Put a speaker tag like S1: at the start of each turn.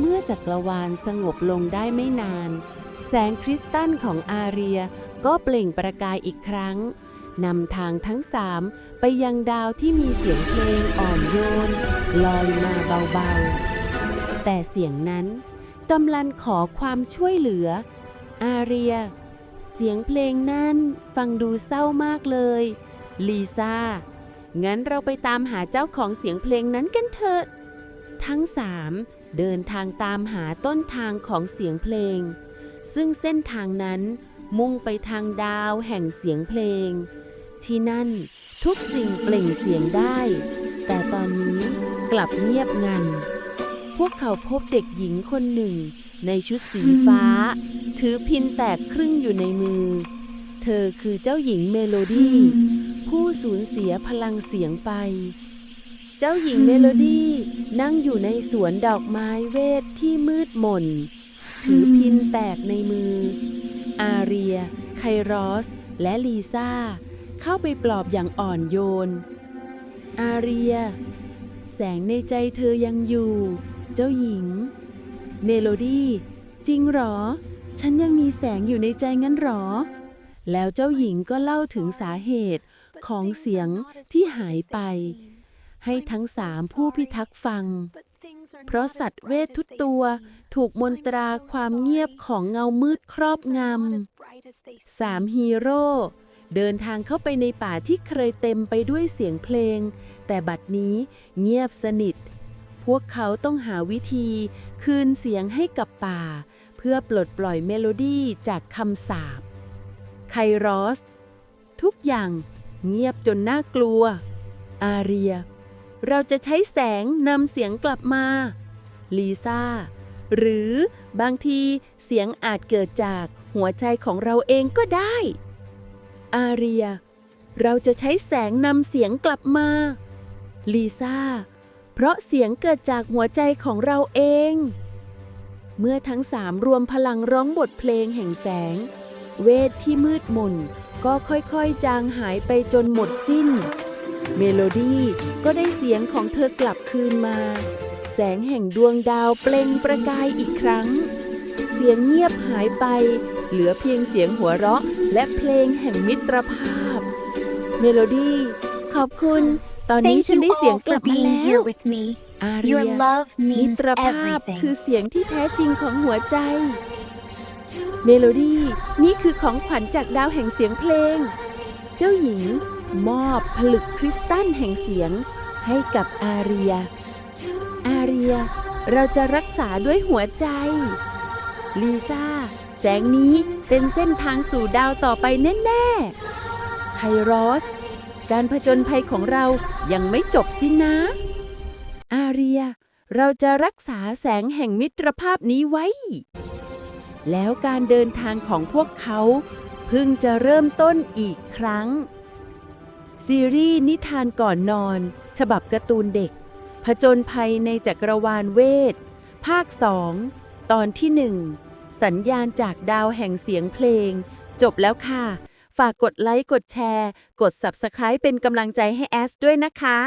S1: เมื่อจักรวาลสงบลงได้ไม่นาน แสงคริสตัลของอาเรียก็เปล่งประกายอีกครั้งนำทางทั้งสามไปยังดาวที่มีเสียงเพลงอ่อนโยน ลอยมาเบาๆ แต่เสียงนั้นกำลังขอความช่วยเหลือ อาเรีย เสียงเพลงนั่นฟังดูเศร้ามากเลย ลีซ่า งั้นเราไปตามหาเจ้าของเสียงเพลงนั้นกันเถอะ ทั้งสามเดินทางตามหาต้นทางของเสียงเพลง ซึ่งเส้นทางนั้นมุ่งไปทางดาวแห่งเสียงเพลง ที่นั่นทุกสิ่งเปล่งเสียงได้ แต่ตอนนี้กลับเงียบงัน พวกเขาพบเด็กหญิงคนหนึ่ง ในชุดสีฟ้า ถือพินแตกครึ่งอยู่ในมือ เธอคือเจ้าหญิงเมโลดี้ ผู้สูญเสียพลังเสียงไป เจ้าหญิงเมโลดี้นั่งอยู่ในสวนดอกไม้เวทที่มืดมน ถือพินแตกในมือ อาเรีย ไครอส และลีซ่า เข้าไปปลอบอย่างอ่อนโยน อาเรีย แสงในใจเธอยังอยู่ เจ้าหญิง เมโลดี้ จริงหรอ ฉันยังมีแสงอยู่ในใจงั้นหรอ แล้วเจ้าหญิงก็เล่าถึงสาเหตุของเสียงที่หายไป ให้ทั้งสามผู้พิทักษ์ฟัง เพราะสัตว์เวททุกตัวถูกมนตราความเงียบของเงามืดครอบงำสามฮีโร่เดินทางเข้าไปในป่าที่เคยเต็มไปด้วยเสียงเพลง แต่บัดนี้เงียบสนิท พวกเขาต้องหาวิธี คืนเสียงให้กับป่า เพื่อปลดปล่อยเมโลดี้จากคำสาปไครอส ทุกอย่างเงียบจนน่ากลัว อาเรีย เราจะใช้แสงนำเสียงกลับมาลีซ่าหรือบางทีเสียงอาจเกิดจากหัวใจของเราเองก็ได้ อาเรีย เราจะใช้แสงนำเสียงกลับมาลีซ่าเพราะเสียงเกิดจากหัวใจของเราเอง เมื่อทั้งสามรวมพลังร้องบทเพลงแห่งแสง เวทที่มืดมนก็ค่อยๆ จางหายไปจนหมดสิ้น เมโลดี้ก็ได้เสียงของเธอกลับคืนมา แสงแห่งดวงดาวเปล่งประกายอีกครั้ง เสียงเงียบหายไป เหลือเพียงเสียงหัวเราะ และเพลงแห่งมิตรภาพ เมโลดี้ขอบคุณ ตอนนี้
S2: Thank
S1: ฉัน
S2: you
S1: ได้เสียง
S2: all
S1: กลั
S2: for
S1: บมา
S2: being
S1: แล้ว
S2: here with me.
S1: อาเรี
S2: Your
S1: ย
S2: love
S1: มิ
S2: means
S1: ตรภาพคือ
S2: everything.
S1: เสียงที่แท้จริงของหัวใจ เมโลดี้นี่คือของขวัญจากดาวแห่งเสียงเพลง เจ้าหญิง มอบผลึกคริสตัลแห่งเสียงให้กับอาเรีย อาเรีย เราจะรักษาด้วยหัวใจ ลีซ่า แสงนี้เป็นเส้นทางสู่ดาวต่อไปแน่ๆไครอส การผจญภัยของเรายังไม่จบสินะ อาเรีย เราจะรักษาแสงแห่งมิตรภาพนี้ไว้ แล้วการเดินทางของพวกเขา เพิ่งจะเริ่มต้นอีกครั้ง ซีรีส์นิทานก่อนนอน ฉบับการ์ตูนเด็ก ผจญภัยในจักรวาลเวท ภาคสองตอนที่หนึ่งสัญญาณจากดาวแห่งเสียงเพลง จบแล้วค่ะ ฝากกดไลค์ กดแชร์ กด Subscribe เป็นกำลังใจให้แอสด้วยนะคะ